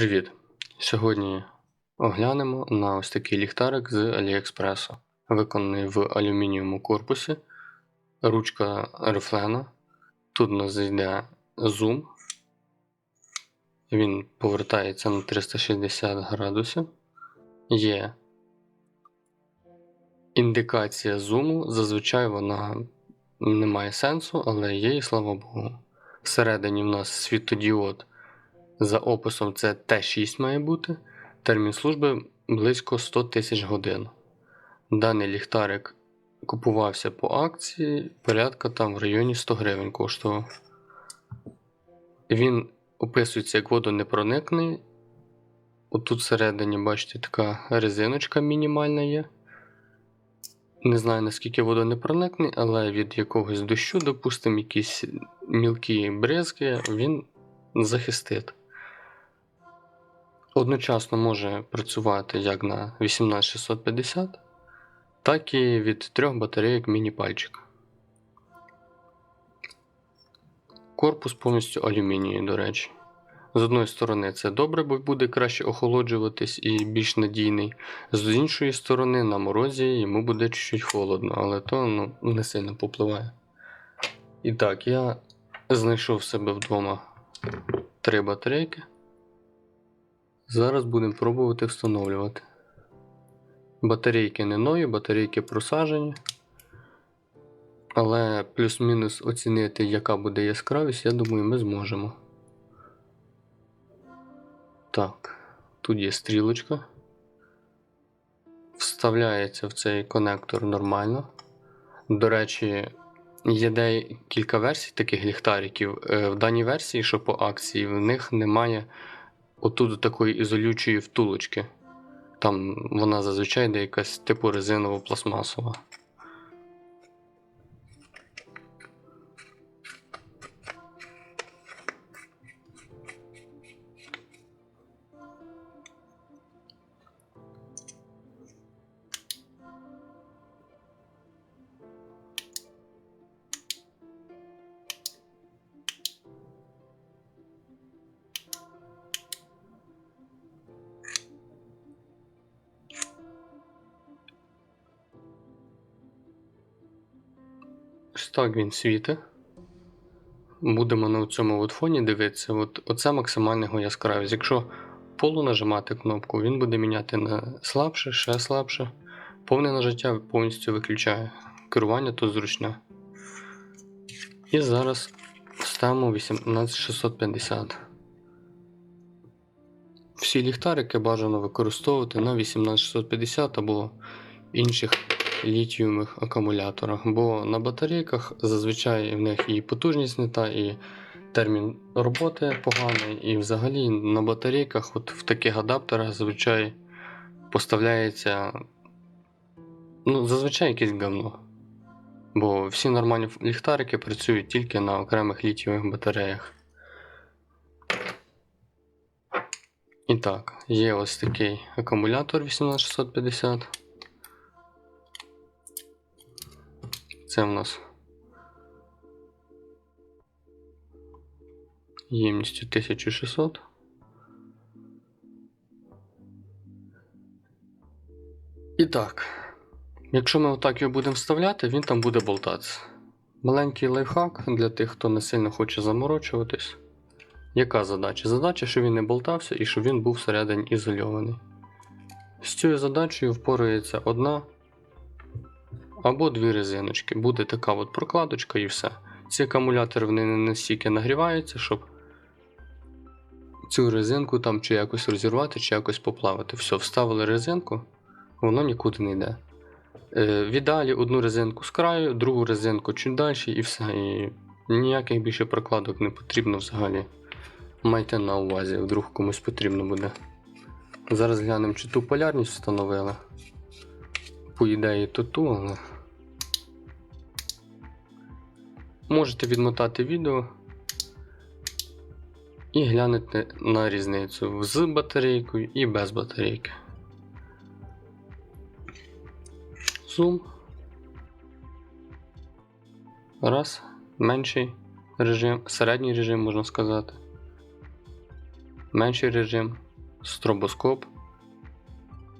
Привіт! Сьогодні оглянемо на ось такий ліхтарик з AliExpress, виконаний в алюмінієвому корпусі, ручка рифлена. Тут у нас йде зум, він повертається на 360 градусів. Є індикація зуму, зазвичай вона не має сенсу, але є і слава Богу. Всередині в нас світодіод. За описом це Т6 має бути. Термін служби близько 100 тисяч годин. Даний ліхтарик купувався по акції, порядка там в районі 100 гривень коштував. Він описується як водонепроникний. Отут всередині, бачите, така резиночка мінімальна є. Не знаю наскільки водонепроникний, але від якогось дощу, допустимо, якісь мілкі бризки, він захистить. Одночасно може працювати як на 18650, так і від трьох батарейок міні-пальчик. Корпус повністю алюмінієвий, до речі. З одної сторони, це добре, бо буде краще охолоджуватись і більш надійний. З іншої сторони, на морозі йому буде чуть-чуть холодно, але то ну, не сильно попливає. І так, я знайшов в себе вдома три батарейки. Зараз будемо пробувати встановлювати. Батарейки не нові, батарейки просажені. Але плюс-мінус оцінити, яка буде яскравість, я думаю, ми зможемо. Так, тут є стрілочка. Вставляється в цей конектор нормально. До речі, є декілька версій таких ліхтариків. Е, В даній версії, що по акції, в них немає отут до такої ізолючої втулочки. Там вона зазвичай де якась типу резиново-пластмасова. Ось так він світить. Будемо на цьому от фоні дивитися. От, Оце максимальна його яскравість. Якщо полу нажимати кнопку, він буде міняти на слабше, ще слабше. Повне нажиття повністю виключає. Керування тут зручне. І зараз ставимо 18650. Всі ліхтарики бажано використовувати на 18650 або інших літієвих акумуляторах, бо на батарейках зазвичай в них і потужність не та, і термін роботи поганий, і взагалі на батарейках, от в таких адаптерах зазвичай поставляється ну, зазвичай якесь говно. Бо всі нормальні ліхтарики працюють тільки на окремих літієвих батареях. І так, є ось такий акумулятор 18650. Це в нас ємністю 1600. І так, якщо ми отак його будемо вставляти, він там буде болтатися. Маленький лайфхак для тих, хто не сильно хоче заморочуватись. Яка задача? Задача, щоб він не болтався і щоб він був всередині ізольований. З цією задачею впорається одна або дві резиночки. Буде така от прокладочка і все. Ці акумулятори вони не настільки нагріваються, щоб цю резинку там чи якось розірвати, чи якось поплавити. Все, вставили резинку, воно нікуди не йде. Е, Віддалі одну резинку з краю, другу резинку чуть далі і все. І ніяких більше прокладок не потрібно взагалі. Майте на увазі, вдруг комусь потрібно буде. Зараз глянемо, чи ту полярність встановили. По ідеї то ту, але. Можете відмотати відео і глянути на різницю з батарейкою і без батарейки. Зум. Раз, менший режим, середній режим можна сказати. Менший режим, стробоскоп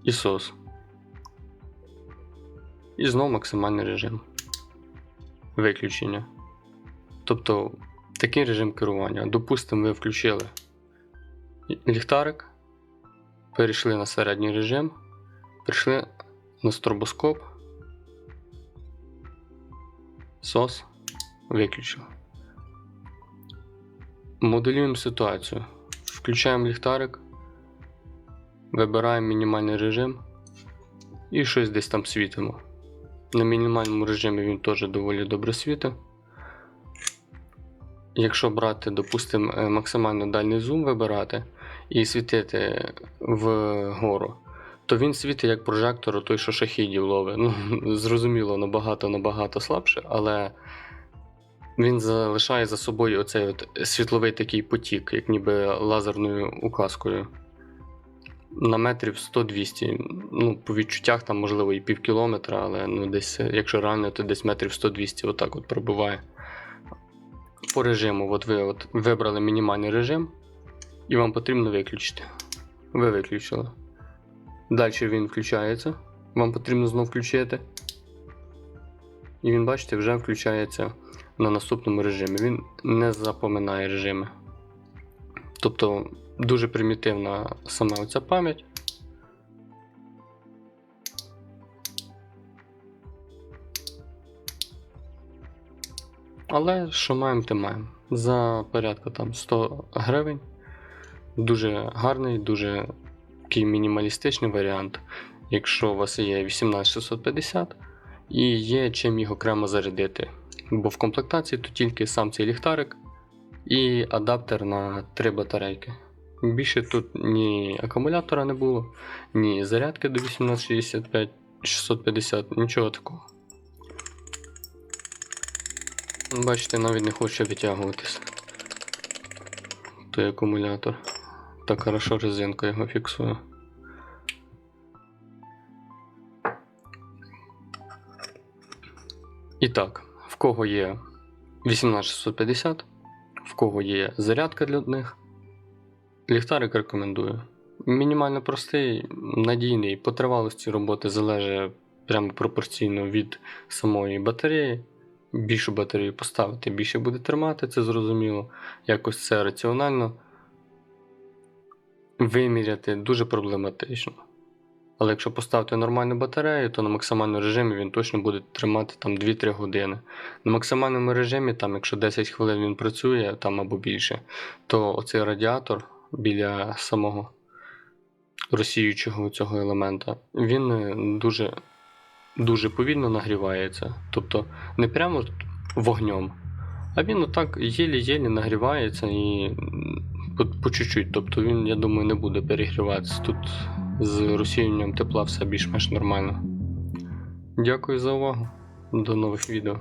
і SOS. І знову максимальний режим. Виключення. Тобто такий режим керування. Допустимо, ви включили ліхтарик, перейшли на середній режим, перейшли на стробоскоп, SOS, виключили. Моделюємо ситуацію. Включаємо ліхтарик, вибираємо мінімальний режим і щось десь там світимо. На мінімальному режимі він теж доволі добре світить. Якщо брати, допустимо, максимально дальний зум вибирати і світити вгору, то він світить як прожектор, той, що шахідів ловить. Ну, зрозуміло, набагато-набагато слабше, але він залишає за собою оцей от світловий такий потік, як ніби лазерною указкою. На метрів 100-200. Ну, по відчуттях там, можливо, і пів кілометра, але ну, десь, якщо реально, то десь метрів 100-200 отак от пробиває. По режиму, от ви от вибрали мінімальний режим, і вам потрібно виключити. Ви виключили. Далі він включається. Вам потрібно знову включити. І він, бачите, вже включається на наступному режимі. Він не запоминає режими. Тобто дуже примітивна сама оця пам'ять. Але що маємо, те маємо. За порядка там 100 гривень. Дуже гарний, дуже такий мінімалістичний варіант. Якщо у вас є 18650 і є чим їх окремо зарядити. Бо в комплектації тут тільки сам цей ліхтарик і адаптер на 3 батарейки. Більше тут ні акумулятора не було, ні зарядки до 1865 650, нічого такого. Бачите, навіть не хоче витягуватись. Той акумулятор. Так хорошо резинка його фіксує. І так, в кого є 18650, в кого є зарядка для них, ліхтарик рекомендую. Мінімально простий, надійний, по тривалості роботи залежить прямо пропорційно від самої батареї. Більшу батарею поставити, більше буде тримати, це зрозуміло. Якось це раціонально. Виміряти дуже проблематично. Але якщо поставити нормальну батарею, то на максимальному режимі він точно буде тримати там 2-3 години. На максимальному режимі, там, якщо 10 хвилин він працює там або більше, то оцей радіатор біля самого розсіючого цього елемента, він е, дуже, дуже повільно нагрівається. Тобто не прямо вогнем, а він отак єлі-єлі нагрівається і по, по чуть-чуть. Тобто він, я думаю, не буде перегріватися. Тут з розсіюванням тепла все більш-менш нормально. Дякую за увагу. До нових відео.